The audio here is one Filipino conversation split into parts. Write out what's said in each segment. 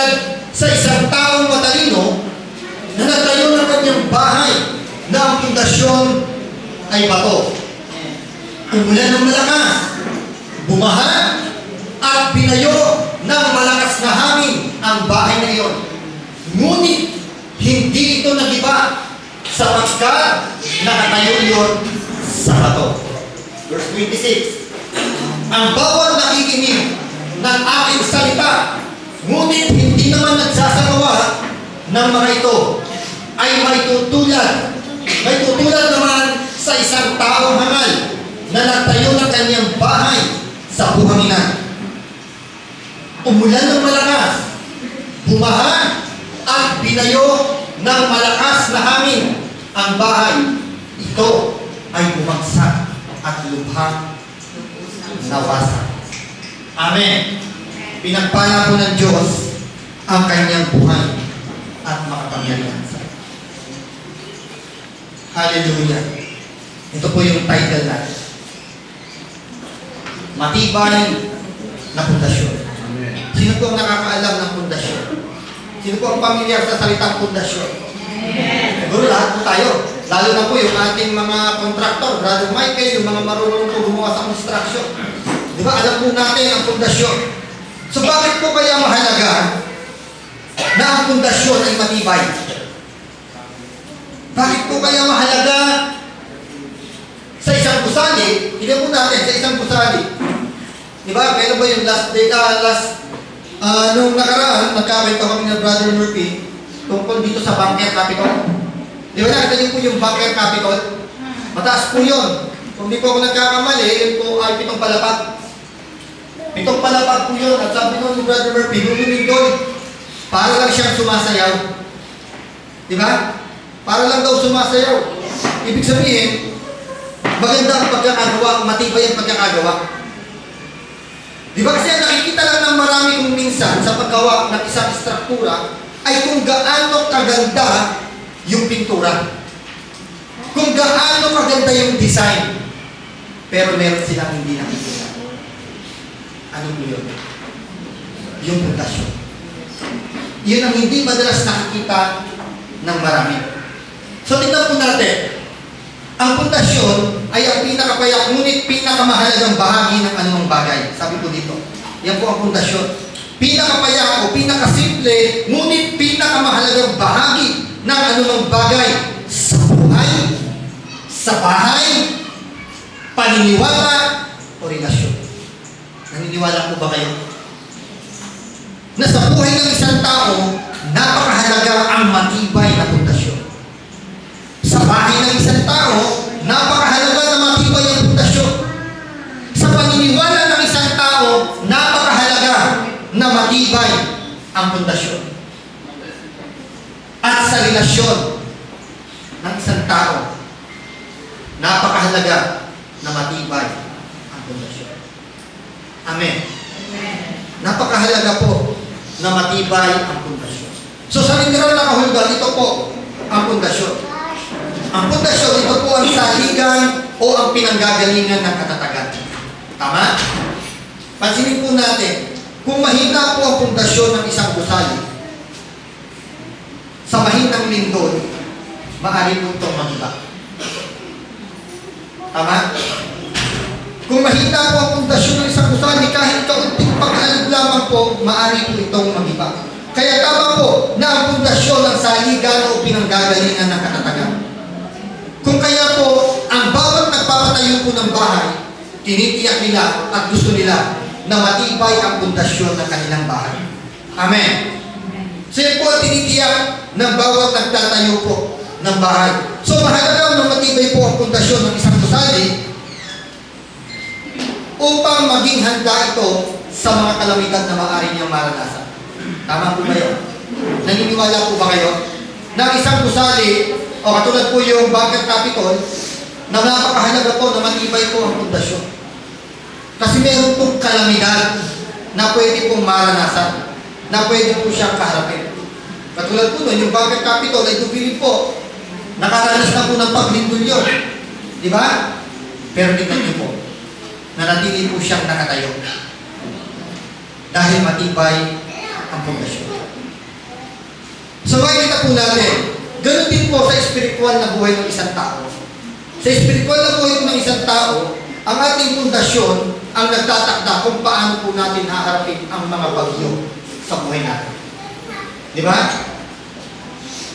tulad sa isang taong matalino na nagtayo ng kanyang bahay na ang pundasyon ay bato. Umulan ng malakas, bumaha, at binayo ng malakas na hangin ang bahay na iyon. Ngunit hindi ito nagiba sapagkat nakatayo iyon sa bato. Verse 26. Ang bawat nakikinig ng aking salita, ngunit hindi naman nagsasagawa ng mga ito, ay may tutulad. May tutulad naman sa isang taong hangal na nagtayo ng kanyang bahay sa buhanginan. Umulan ng malakas, bumaha, at binayo ng malakas na hangin ang bahay. Ito ay bumagsak at lubhang nawasak. Amen. Pinagpala po ng Diyos ang kanyang buhay at makapangyarihan sa Hallelujah. Ito po yung title natin. Matibay na pundasyon. Sino po ang nakakaalam ng pundasyon? Sino po ang pamilyar sa salitang pundasyon? Siguro lahat po tayo. Lalo na po yung ating mga kontraktor, Brother Michael, yung mga marunong po gumawa sa construction. Di ba, alam po natin ang pundasyon. So bakit po kaya mahalaga na ang pundasyon ay matibay? Bakit po kaya mahalaga sa isang gusali, tignan po natin sa isang gusali. Di ba, kailan ba yung last day, ah, last, ah, nung nakaraan, nagkakita kami ng Brother Murphy tungkol dito sa Bunker Capitol. Di ba nakita niyo po yung Bunker Capitol? Mataas po yun. Kung di po ako nagkakamali, yun po ay pitong palapag. Pitong palapag po yun. At sabi nun ni Brother Murphy, lumimig doon. Para lang siyang sumasayaw. Di ba? Para lang daw sumasayaw. Ibig sabihin, maganda ang pagkakagawa, matibay ang pagkakagawa. Di ba kasi ang nakikita lang ng marami kung minsan sa paggawa ng isang struktura ay kung gaano kaganda yung pintura. Kung gaano kaganda yung design. Pero meron silang hindi nakikita. Ano po yun? Yung pundasyon. Yun ang hindi madalas nakikita ng marami. So tignan po natin, ang pundasyon ay ang pinakapayak, ngunit pinakamahalagang bahagi ng anumang bagay. Sabi ko dito, yan po ang pundasyon. Pinakapayak o pinakasimple, ngunit pinakamahalagang bahagi ng anumang bagay sa buhay, sa bahay, paniniwala, o. Naniniwala po ba kayo? Na sa buhay ng isang tao, napakahalaga ang matibay na pundasyon. Sa bahay ng isang tao, napakahalaga na matibay ang pundasyon. Sa paniniwala ng isang tao, napakahalaga na matibay ang pundasyon. At sa relasyon ng isang tao, napakahalaga na matibay ang pundasyon. Amen. Napakahalaga po na matibay ang pundasyon. So sa literal na kahulugan, ito po ang pundasyon. Ang pundasyon, ito po ang saligan o ang pinanggagalingan ng katatagan. Tama? Pansinin po natin, kung mahina po ang pundasyon ng isang gusali, sa mahinang lindol, maaari po itong magiba. Tama? Kung mahina po ang pundasyon ng isang gusali, kahit kaunting pag-alib lamang po, maaari po itong magiba. Kaya tama po na ang pundasyon ng saligan o pinanggagalingan ng katatagan. Kung kaya po, ang bawat nagpapatayo po ng bahay, tinitiyak nila at gusto nila na matibay ang pundasyon ng kanilang bahay. Amen. Siya po ang tinitiyak ng bawat nagtatayo po ng bahay. So mahalaga na matibay po ang pundasyon ng isang gusali upang maging handa ito sa mga kalamidad na maaari niyang maranasan. Tama po ba yun? Naniniwala po ba kayo? Na ang isang gusali, o katulad po yung Baggat Capitol, na napakahalaga po na matibay po ang pundasyon. Kasi meron pong kalamidad na pwede pong maranasan, na pwede po siyang kaharapin. Katulad po nun, yung Baggat Capitol ay dubilin po, nakaranas na po ng paglindol yun. Di ba? Pero tingnan niyo po, nanatili po siyang nakatayo. Dahil matibay ang pundasyon. So makikita po natin, ganun din po sa spiritual na buhay ng isang tao. Sa spiritual na buhay ng isang tao, ang ating pundasyon ang nagtatakda kung paano po natin haharapin ang mga bagyo sa buhay natin. Di ba?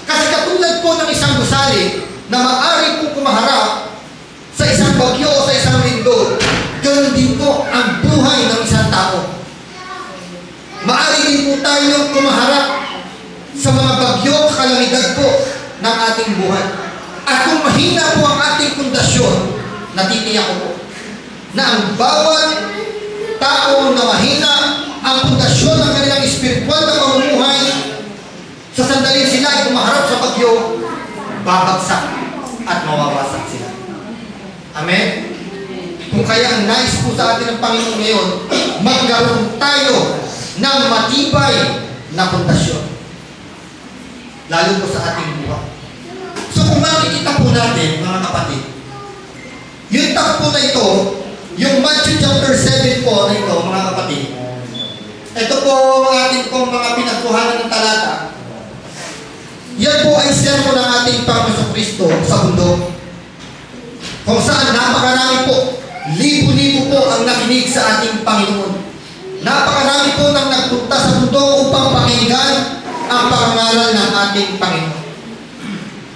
Kasi katulad po ng isang gusali na maaari po kumaharap sa isang bagyo o Maaari din po tayong kumaharap sa mga bagyo kalamidad po ng ating buhay. At kung mahina po ang ating pundasyon, natitiyak ko po na ang bawat tao na mahina ang pundasyon ng kanilang espiritual na pamumuhay, sa sandaling sila ay kumaharap sa bagyo, babagsak at mawawasak sila. Amen? Kung kaya ang nais po sa atin ng Panginoon ngayon, magkaroon tayo ng matibay na pundasyon. Lalo po sa ating buhay. So kung makikita po natin, mga kapatid, yung takpo na ito, yung Matthew chapter 7 po na ito, mga kapatid, ito po ang ating pong mga pinagkuhanan ng talata. Yan po ay sermo ng ating Panginoon Kristo sa mundo. Kung saan napakarami po, libo-libo po ang nakinig sa ating Panginoon. Napakarami po nang nagpunta sa mundo upang pakinggan ang pangaral ng ating Panginoon.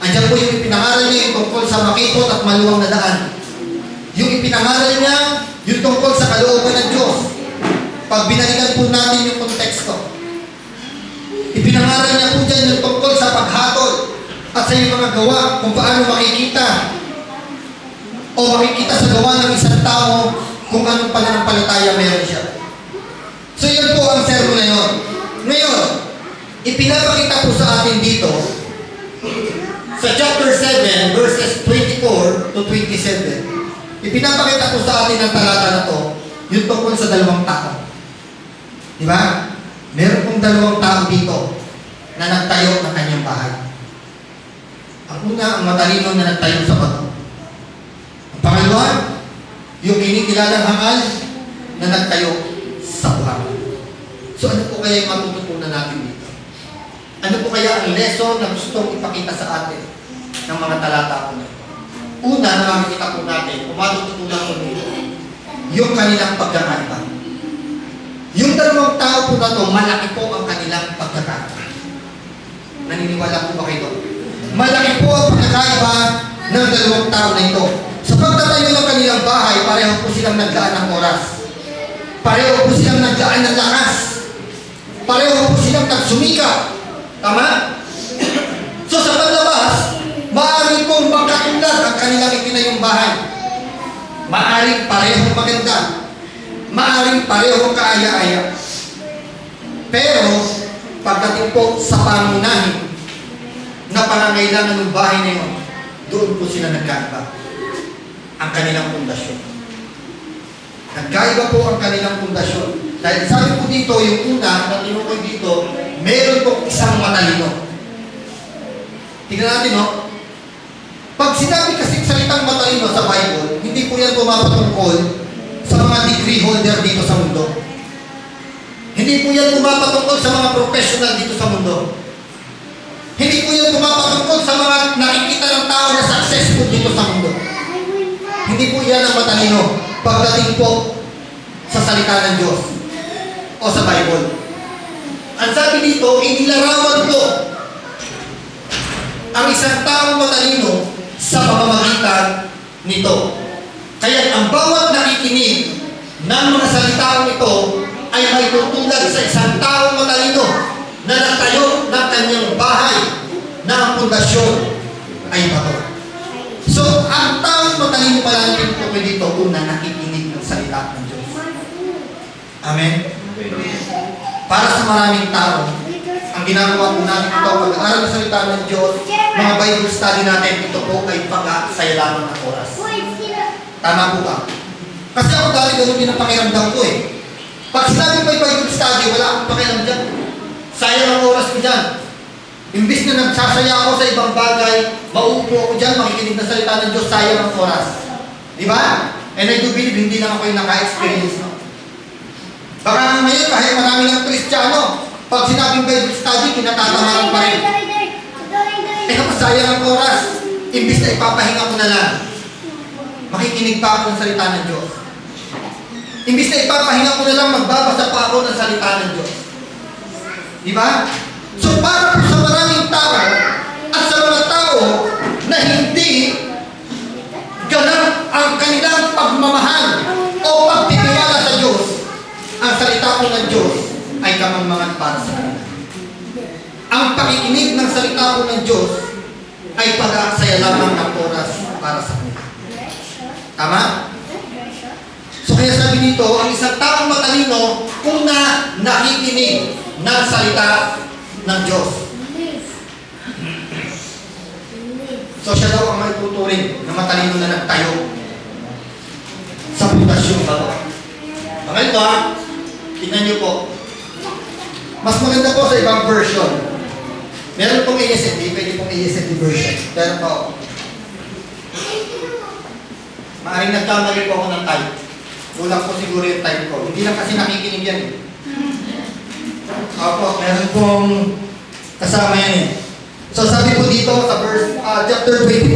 Andiyan po yung ipinangaral niya yung tungkol sa makipot at maluwang na daan. Yung ipinangaral niya yung tungkol sa kalooban ng Diyos. Pag binalikan po natin yung konteksto, ipinangaral niya po dyan yung tungkol sa paghatol at sa iyong mga gawa kung paano makikita o makikita sa gawa ng isang tao kung anong pananampalataya meron siya. So yun po ang sermon na yun. Ngayon, ipinapakita po sa atin dito sa chapter 7, verses 24 to 27, ipinapakita po sa atin ang talata na to, yung tungkol sa dalawang tao. Di ba? Meron pong dalawang tao dito na nagtayo ng kanyang bahay. Ang una, ang matalino na nagtayo sa bato. Ang pangalawa, yung kinikilalang hangal na nagtayo sa buhangin. So ano po kaya yung matututunan natin dito? Ano po kaya ang lesson na gustong ipakita sa atin ng mga talata po na? Una na makikita po natin, kung matututunan po nito, yung kanilang pagkakaiba. Yung dalawang tao po na to, malaki po ang kanilang pagkakaiba. Naniniwala po ba kayo? Malaki po ang pagkakaiba ng dalawang tao na ito. Sa pagtatayo ng kanilang bahay, pareho po silang naglaan ng oras. Pareho po silang naglaan ng lakas. Pareho po silang nagsumika. Tama? so sa paglabas, maaaring pong magkatulad ang kanilang itinayong bahay. Maaaring pareho maganda. Maaaring pareho kaaya-aya. Pero, pagdating po sa pangunahin na pangangailangan ng bahay na yun, doon po sila nagkaiba. Ang kanilang pundasyon. Nagkaiba po ang kanilang pundasyon. Dahil sabi po dito, yung una, na tinukoy dito, meron po isang matalino. Tingnan natin, no? Pag sinabi kasi salitang matalino sa Bible, hindi po yan pumapatungkol sa mga degree holder dito sa mundo. Hindi po yan pumapatungkol sa mga professional dito sa mundo. Hindi po yan pumapatungkol sa mga nakikita ng tao na successful dito sa mundo. Hindi po yan ang matalino pagdating po sa salita ng Diyos o sa Bible. Ang sabi dito, inilarawan ko ang isang taong matalino sa pamamagitan nito. Kaya ang bawat nakikinig ng mga salitang ito ay may tutulad sa isang taong matalino na nagtayo ng kanyang bahay na ang pundasyon ay bato. So, ang taong matalino pala natin po dito, una nakikinig ng salita ng Diyos. Amen? Para sa maraming tao, ang ginagawa po natin ito, pag-aaral ng salita ng Diyos, mga Bible study natin, ito po ay pag-aasaya lamang ng oras. Tama po ba? Kasi ako dati ganun din ang pakiramdam ko eh. Pag sinabi may Bible study, wala akong pakialam dyan. Sayang ang oras ko dyan. Imbis na nagsasaya ako sa ibang bagay, mauupo ako dyan, makikinig na salita ng Diyos, sayang ang oras. Di ba? And I do believe, hindi lang ako yung naka-experience. No? Baka ngayon, kahit marami ng Kristiyano, pag sinabing Bible study, kinatatamaan pa rin. sayang ang oras. Imbis na ipapahinga ko na lang. Makikinig pa ako ng salita ng Diyos. Imbis na ipapahinga ko na lang, magbabasa pa ako ng salita ng Diyos. Di ba? So para po sa maraming tao at sa mga tao na hindi ganang ang kanilang pagmamahal o pagtitiwala sa Diyos, ang salita po ng Diyos ay kamangmangan para sa kanila. Ang pakikinig ng salita po ng Diyos ay pag-aaksaya lamang ng oras para sa kanila. Tama? So kaya sabi dito, ang isang taong matalino kung na nakikinig ng salita ng Diyos. So siya daw ang may tuturing na matalino na nagtayo sa pundasyon ba? Okay ito ha? Tingnan niyo po. Mas maganda po sa ibang version. Meron pong ASND, pwede pong ASND version. Pero po, Maaring nagkamali po ako ng type. Kulang po siguro yung type ko. Hindi lang kasi nakikinig yan eh. Opo, meron pong kasama yan eh. So sabi po dito sa verse, ah, chapter 24,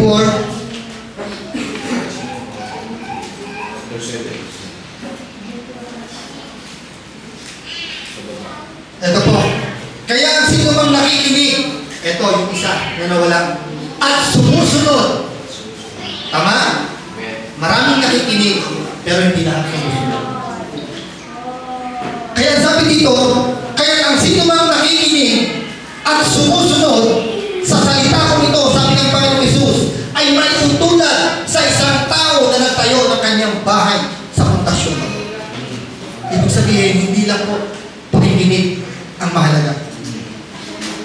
ito po. Kaya ang sino mang nakikinig, ito yung isa na nawala, at sumusunod. Tama? Maraming nakikinig, pero hindi lahat sumusunod. Kaya sabi dito, kaya ang sino mang nakikinig at sumusunod sa salita ko nito, sabi ng Panginoong Isus, ay may utulad sa isang tao na nagtayo ng kanyang bahay sa pundasyon. Ibig sabihin, hindi lang po pakikinig ang mahalaga.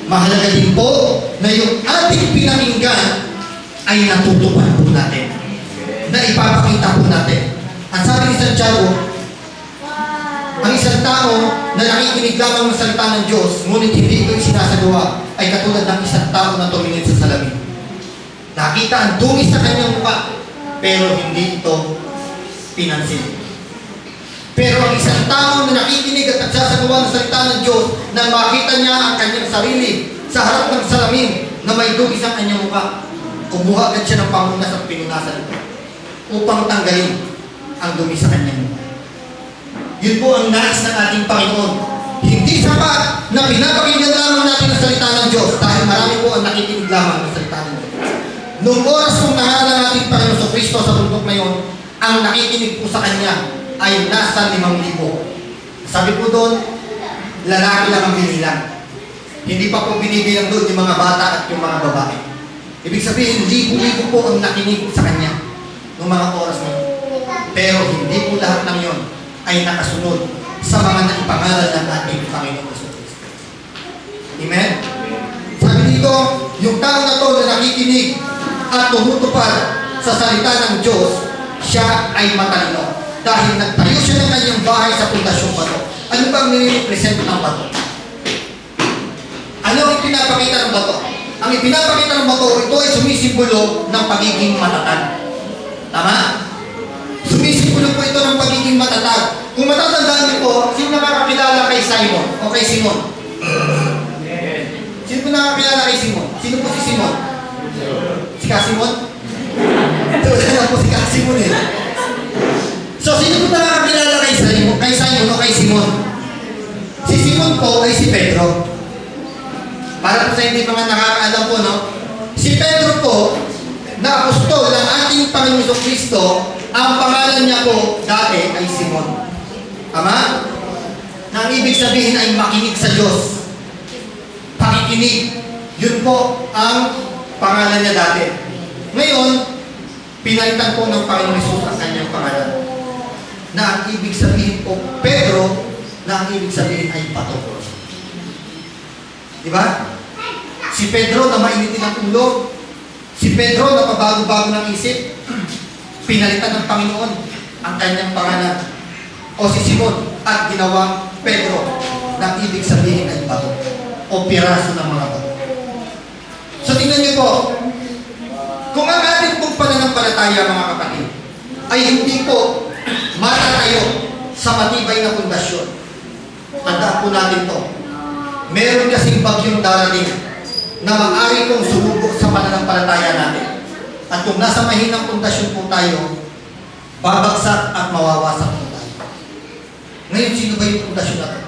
Mahalaga din po na yung ating pinakinggan ay natutupad po natin. Na ipapakita po natin. At sabi ni Santiago, ang isang tao na nakikinig lamang ng salita ng Diyos, ngunit hindi ito sinasagawa, ay katulad ng isang tao na tumingin sa salamin. Nakita ang dungis sa kanyang mukha, pero hindi ito pinansin. Pero ang isang tao na nakikinig at nagsasagawa ng salita ng Diyos, na makita niya ang kanyang sarili sa harap ng salamin na may dugis ang kanyang mukha, kumuha agad siya ng pangunas at pinunasan ito upang tanggalin ang dumi sa kanyang mukha. Yun po ang nais ng ating Panginoon. Hindi sapat na pinapakinggan lamang natin ang salita ng Diyos dahil marami po ang nakikinig lamang ng salita ng Diyos. Noong oras kung nahala ng ating Panginoon sa Kristo sa bundok na yun, ang nakikinig po sa Kanya ay nasa limang libo. Sabi po doon, lalaki lang ang binilang. Hindi pa po binibilang doon yung mga bata at yung mga babae. Ibig sabihin, libo-libo po ang nakinig sa Kanya noong mga oras na yun. Pero hindi po lahat ng yon ay nakasunod sa mga naipangalan ng ating Panginoon Kristo. Amen? Sabi dito, yung tao na to na nakikinig at tumutupad sa salita ng Diyos, siya ay matalino. Dahil nagtayo siya ng kanyang bahay sa pundasyong bato. Ano ba ang nire-represent ng bato? Ano ang ipinapakita ng bato? Ang ipinapakita ng bato, ito ay sumisimbolo ng pagiging matatag. Tama? Sumisimbolo po ito ng pagiging matatag. Kung matatandaan niyo po, sino nakakakilala kay Simon o kay Simon? Sino po nakakakilala kay Simon? Sino po si Simon? Si Kasimon? Wala na po si Kasimon eh. So, sino po nakakakilala kay Simon, kay Simon o kay Simon? Si Simon po ay si Pedro. Para po sa hindi mga nakakaalam po, no? Si Pedro po, na apostol ng ating Panginoon Kristo, ang pangalan niya po dati ay Simon. Tama? Na ang ibig sabihin ay makinig sa Diyos. Pakikinig. Yun po ang pangalan niya dati. Ngayon, pinalitan po ng Panginoon Jesus ang kanyang pangalan. Na ang ibig sabihin po, Pedro, na ang ibig sabihin ay pato. Di ba? Si Pedro na mainitin ang ulo, si Pedro na pabago-bago ng isip, pinalitan ng Panginoon ang kanyang pangalan. O si Simon at ginawang Pedro na ibig sabihin ay bato o piraso ng mga bato. So tingnan niyo po, kung ang ating pong pananampalataya mga kapatid ay hindi po matatayo sa matibay na pundasyon, tandaan po natin to. Meron kasing bagyong darating na maaari kong sumubok sa pananampalataya natin. At kung nasa mahinang pundasyon po tayo, babagsak at mawawasak po tayo. Ngayon, sino ba yung pundasyon na to?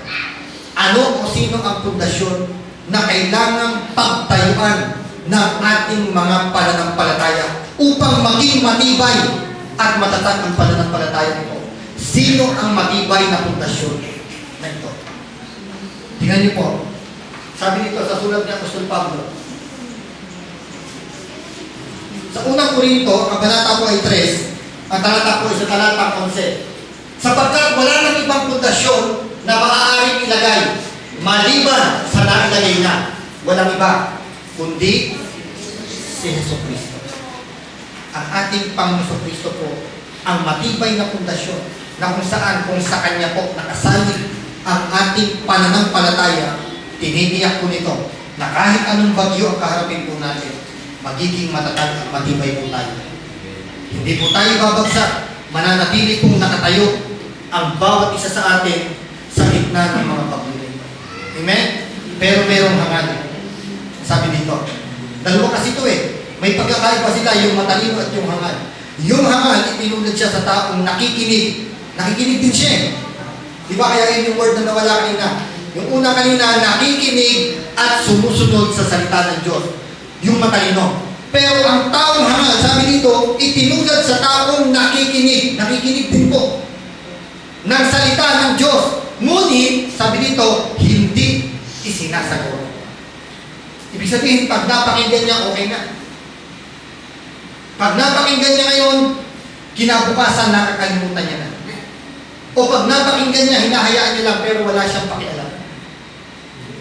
Ano o sino ang pundasyon na kailangang pagtayuan ng ating mga pananampalataya upang maging matibay at matatag ang pananampalataya nito? Sino ang matibay na pundasyon na ito? Tingnan niyo po. Sabi nito sa sulat ni Apostol Pablo. Sa unang Korinto, ang talata po ay 3, ang talata po ay sa talata 11. Sapagkat wala nang ibang pundasyon na maaaring ilagay maliban sa nailagay na. Walang iba, kundi si Heso Kristo. Ang ating Panginoon Kristo po, ang matibay na pundasyon na kung saan, kung sa Kanya po nakasalig ang ating pananampalataya, tinitiyak po nito na kahit anong bagyo ang kaharapin po natin, magiging matatag at matibay po tayo. Hindi po tayo babagsak, mananatili pong nakatayo ang bawat isa sa atin sa gitna ng mga bagyo. Amen? Pero merong hangal. Sabi dito, dalawa kasi ito eh. May pagkakaiba sila, yung matalino at yung hangal. Yung hangal, itinulad siya sa taong nakikinig. Nakikinig din siya eh. Di ba kaya yun yung word na nawala kanina? Yung una kanina, nakikinig at sumusunod sa salita ng Diyos. Yung matalino. Pero ang taong hangal, sabi dito, itinulad sa taong nakikinig. Nakikinig din po ng salita ng Diyos. Ngunit, sabi dito, hindi isinasagot. Ibig sabihin, pag napakinggan niya, okay na. Pag napakinggan niya ngayon, kinabukasan nakakalimutan niya na. O pag napakinggan niya, hinahayaan niya lang pero wala siyang pakialam.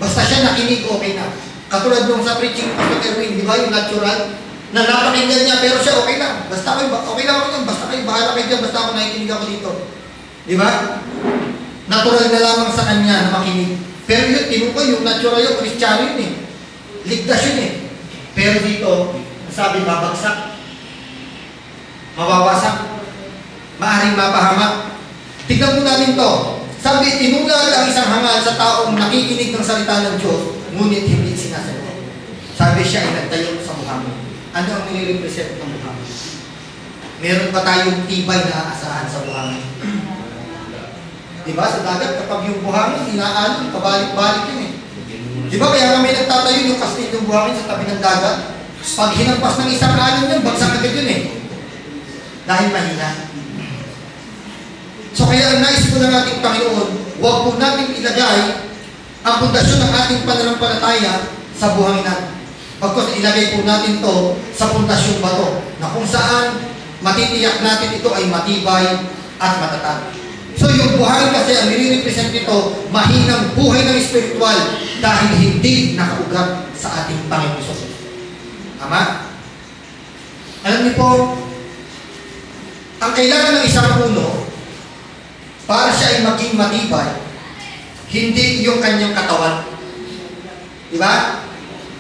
Basta siya nakinig, okay na. Katulad nung sa preaching of Pastor Erwin, di ba yung natural? Na napakinggan niya pero siya okay lang. Basta kayo, okay lang ako yan. Basta kayo, bahala kayo dyan. Basta ako nakikinig ako dito. Di ba? Natural na lamang sa kanya na makinig. Pero yun, tinukoy, yung natural yung kristyano yun eh. Ligtas yun eh. Pero dito, sabi babagsak. Mawawasak. Maaring mapahamak. Tignan po natin to. Sabi, tinulad ang isang hangal sa taong nakikinig ng salita ng Diyos, ngunit. Sabi siya ay nagtayo sa buhangin. Ano ang nire-represent ng buhangin? Meron ba tayong tibay na aasahan sa buhangin? Di ba? Sa dagat, kapag yung buhangin, inaalon, pabalik-balik yun eh. Di ba? Kaya kami nagtatayo yung kastil ng buhangin sa tabi ng dagat. Pag hinampas ng isang alon yun, bagsak agad yun eh. Dahil mahina. So kaya ang nais po ng ating Panginoon, huwag po natin ilagay ang pundasyon ng ating pananampalataya sa buhanginan. Pagkos ilagay po natin to sa pundasyong bato na kung saan matitiyak natin ito ay matibay at matatag. So yung buhay kasi ang nire-represent nito, mahinang buhay ng spiritual dahil hindi nakaugat sa ating Panginoon. Tama? Alam niyo po, ang kailangan ng isang puno para siya ay maging matibay, hindi yung kanyang katawan. Di ba?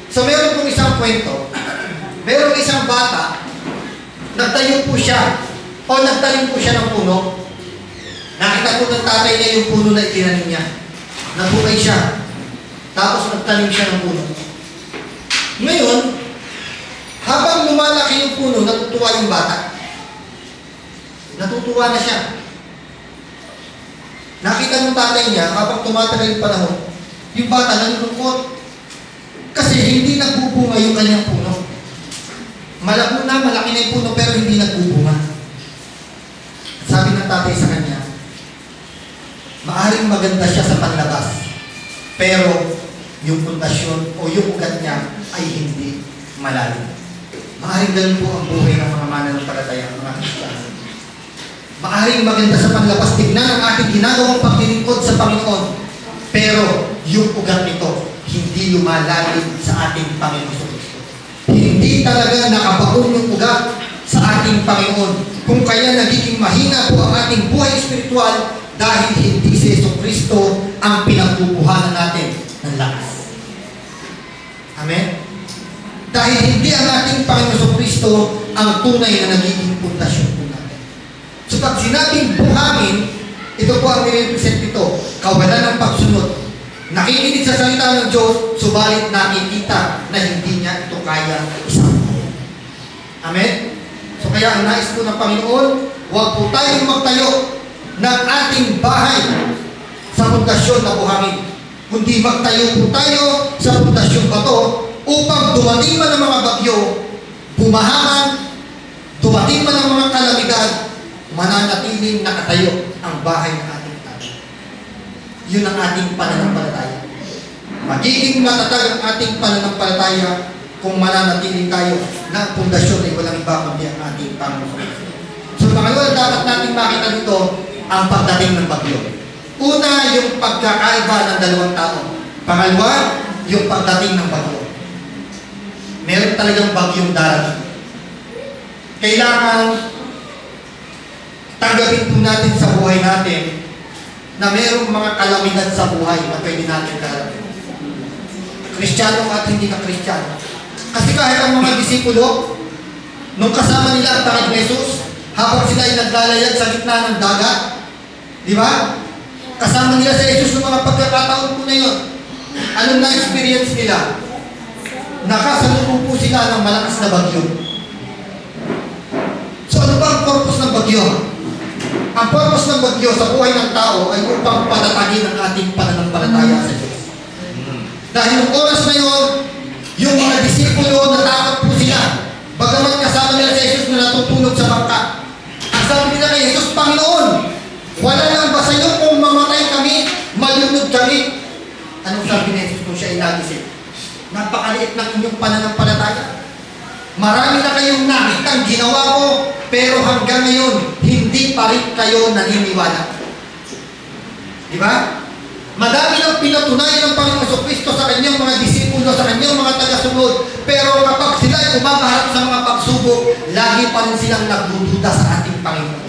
So meron pong isang kwento, meron isang bata, nagtayo po siya, o nagtanim po siya ng puno, Nakita po ng tatay niya yung puno na itinanim niya. Nabuhay siya. Tapos nagtanim siya ng puno. Ngayon, habang lumalaki yung puno, natutuwa yung bata. Natutuwa na siya. Nakita ng tatay niya, habang tumatagal yung panahon, yung bata nalulungkot. Kasi hindi nagbubunga yung kanyang puno. Malabo na, malaki na yung puno, pero hindi nagbubunga. Sabi ng tatay sa kanya, maaring maganda siya sa panlabas, pero yung pundasyon o yung ugat niya ay hindi malalim. Maaring ganun po ang buhay ng mga mananampalataya, mga Kristiyano. Maaring maganda sa panlabas, tignan ang ating ginagawang paglilingkod sa Panginoon, pero yung ugat nito, hindi lumalalim sa ating Panginoon. Hindi talaga nakabaon yung ugat sa ating Panginoon. Kung kaya nagiging mahina po ang ating buhay espiritual dahil hindi si Yeso Kristo ang pinagkukuhanan natin ng lakas. Amen? Dahil hindi ang ating Panginoon Kristo ang tunay na nagiging pundasyon po natin. So pag sinabing buhangin, ito po ang nire-represent ito, kawalan ng pagsunod. Nakikinig sa salita ng Diyos, subalit nakikita na hindi niya ito kaya isang Amen? So kaya ang nais po ng Panginoon, huwag po tayong magtayo ng ating bahay sa pundasyon na buhangin. Kundi magtayo po tayo sa pundasyon bato upang dumating man ang mga bagyo, bumahaman, dumating man ang mga kalamidad, mananatiling nakatayo ang bahay Tatay. Yun ang ating pananampalataya. Magiging matatag ang ating pananampalataya kung mananatiling tayo na pundasyon ay walang iba kundi ang ating Panginoon. So pangalawa, dapat natin makita dito ang pagdating ng bagyo. Una, yung pagkakaiba ng dalawang tao. Pangalawa, yung pagdating ng bagyo. Meron talagang bagyong darating. Kailangan tanggapin po natin sa buhay natin na merong mga kalamidad sa buhay na pwede natin karapin. Kristiyano at hindi ka Kristiyano. Kasi kahit ang mga disipulo, nung kasama nila ang Panginoon Jesus, habang sila ay naglalayag sa gitna ng dagat, di ba? Kasama nila sa Jesus ng mga pagkakataon po na yun. Anong na-experience nila? Nakasalubong po sila ng malakas na bagyo. So ano ba ang purpose ng bagyo? Ang purpose ng bagyo sa buhay ng tao ay upang patatagin ang ating pananampalataya sa Diyos. Dahil nung oras na yun, yung mga disipulo natakot po sila. Bagamat kasama nila sa Jesus na natutulog sa bangka. Ang sabi nila kay Jesus, Panginoon, wala lang ba sa iyo kung mamatay kami, malunod kami? Anong sabi ni Jesus kung siya ay nagising? Napakaliit ng inyong pananampalataya. Marami na kayong nakitang ginawa ko, pero hanggang ngayon, hindi pa rin kayo naniniwala. Di ba? Madami nang pinatunayan ng Panginoon Kristo sa kanyang mga disipulo, sa kanyang mga tagasunod. Pero kapag sila ay umaharap sa mga pagsubok, lagi pa rin silang nagdududa sa ating Panginoon.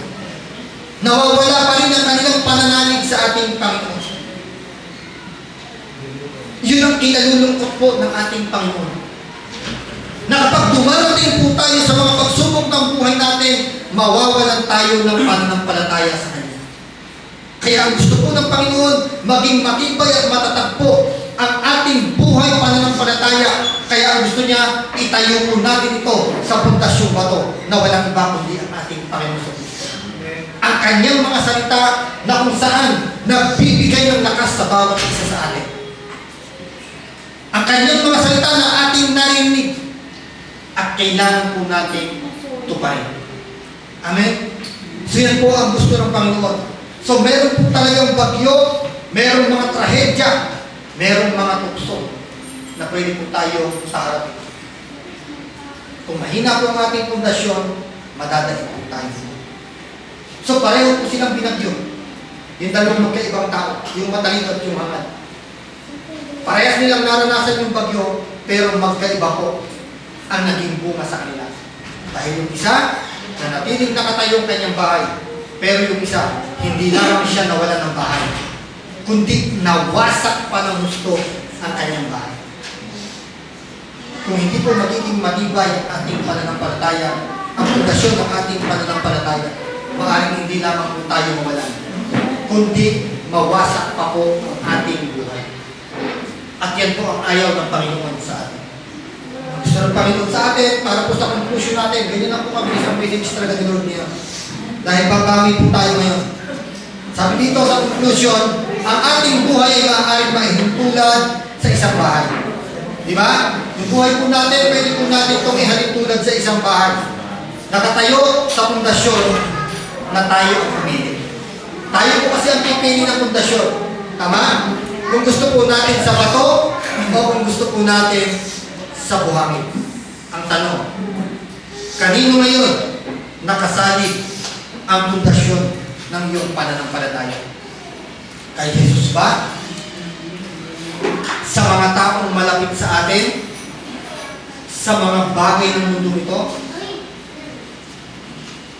Nawawala pa rin ang kanilang pananalig sa ating Panginoon. Yun ang kinalulungkot po ng ating Panginoon. Tayo sa mga pagsubok ng buhay natin, mawawalan tayo ng pananampalataya sa Kanya. Kaya ang gusto po ng Panginoon, maging matibay at matatag po ang ating buhay pananampalataya. Kaya ang gusto niya, itayo po natin ito sa puntasyong bato na walang iba kundi ang ating Panginoon. Ang kanyang mga salita na kung saan nagbibigay ng lakas sa bawat isa sa atin. Ang kanyang mga salita na ating narinig at kailangan po natin tuparin. Amen? So yan po ang gusto ng Panginoon. So meron po talagang bagyo, meron mga trahedya, meron mga tukso na pwede po tayo saharapin. Kung mahina po ang ating pundasyon, madadali po tayo. So pareho po silang binagyo. Yung dalawang magkaibang tao, yung matalino at yung hangad. Parehas nilang naranasan yung bagyo, pero magkaiba po ang naging bunga sa kanila. Dahil yung isa, nanatiling nakatayo ang kanyang bahay, pero yung isa, hindi lamang siya nawala ng bahay, kundi nawasak pa ng gusto ang kanyang bahay. Kung hindi po magiging matibay ang ating pananampalataya, ang pundasyon ng ating pananampalataya, maaaring hindi lamang po tayo mawalan, kundi mawasak pa po ang ating buhay. At yan po ang ayaw ng Panginoon sa atin. Gusto ng Panginoon sa atin, para po sa conclusion natin, ganyan lang po ang message talaga ni Lord niya. Dahil pagkami po tayo ngayon. Sabi dito sa conclusion, ang ating buhay ay maaaring mahintulad sa isang bahay. Di ba? Yung buhay po natin, pwede po natin itong ihalin tulad sa isang bahay. Nakatayo sa pundasyon na tayo pumili. Tayo po kasi ang pipili ng pundasyon. Tama? Kung gusto po natin sa bato, o kung gusto po natin sa buhangin. Ang tanong, kanino ngayon nakasalig ang pundasyon ng iyong pananampalataya? Kay Jesus ba? Sa mga taong malapit sa atin? Sa mga bagay ng mundo ito?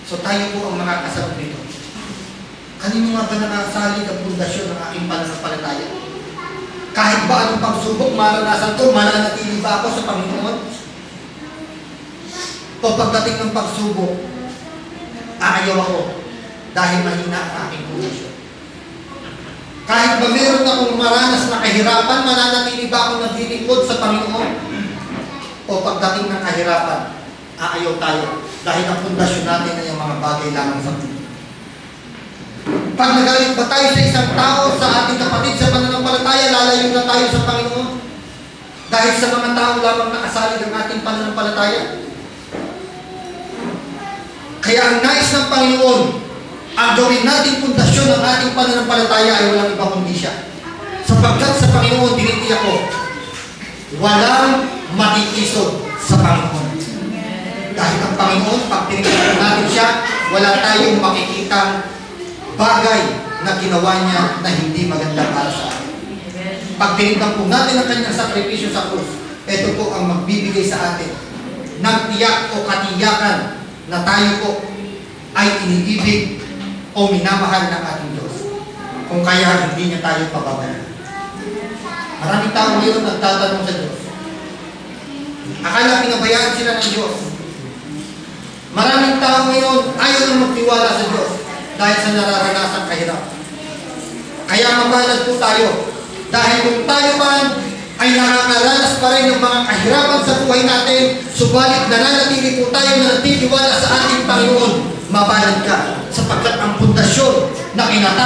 So tayo po ang makakasagot nito. Kanino nga ba nakasalig ang pundasyon ng aking pananampalataya? Kahit ba anong pagsubok maranasan ko, mananatili ba ako sa Panginoon? O pagdating ng pagsubok, aayaw ako dahil mahina ang aking pundasyon. Kahit ba meron akong maranas na kahirapan, mananatili ba ako naglilingkod sa Panginoon? O pagdating ng kahirapan, aayaw tayo dahil ang pundasyon natin ay ang mga bagay lamang sa mundo. Pag nagalit ba tayo sa isang tao, sa ating kapatid, sa pananampalataya, lalayo na tayo sa Panginoon? Dahil sa mga tao lamang nakasali ng ating pananampalataya. Kaya ang nais ng Panginoon, ang gawin nating pundasyon ng ating pananampalataya ay walang iba kundi siya. Sapagkat sa Panginoon, tinitiyak ko, walang matitisod sa Panginoon. Dahil ang Panginoon, pag tinignan natin siya, wala tayong makikitang bagay na ginawa niya na hindi maganda para sa atin. Pag po natin ang kanyang sakripisyo sa krus, ito po ang magbibigay sa atin ng tiyak o katiyakan na tayo po ay iniibig o minamahal ng ating Diyos. Kung kaya hindi niya tayo pababayaan. Maraming tao ngayon nagtatanong sa Diyos. Akala pinabayaan sila ng Diyos. Maraming tao ngayon ayaw na magtiwala sa Diyos dahil sa nararanasan kahirap. Kaya mabalad po tayo dahil kung tayo man ay nakakaranas pa rin ng mga kahirapan sa buhay natin, subalit nananatili po tayo na nagtitiwala sa ating Panginoon, mabalad ka sapagkat ang pundasyon na kinata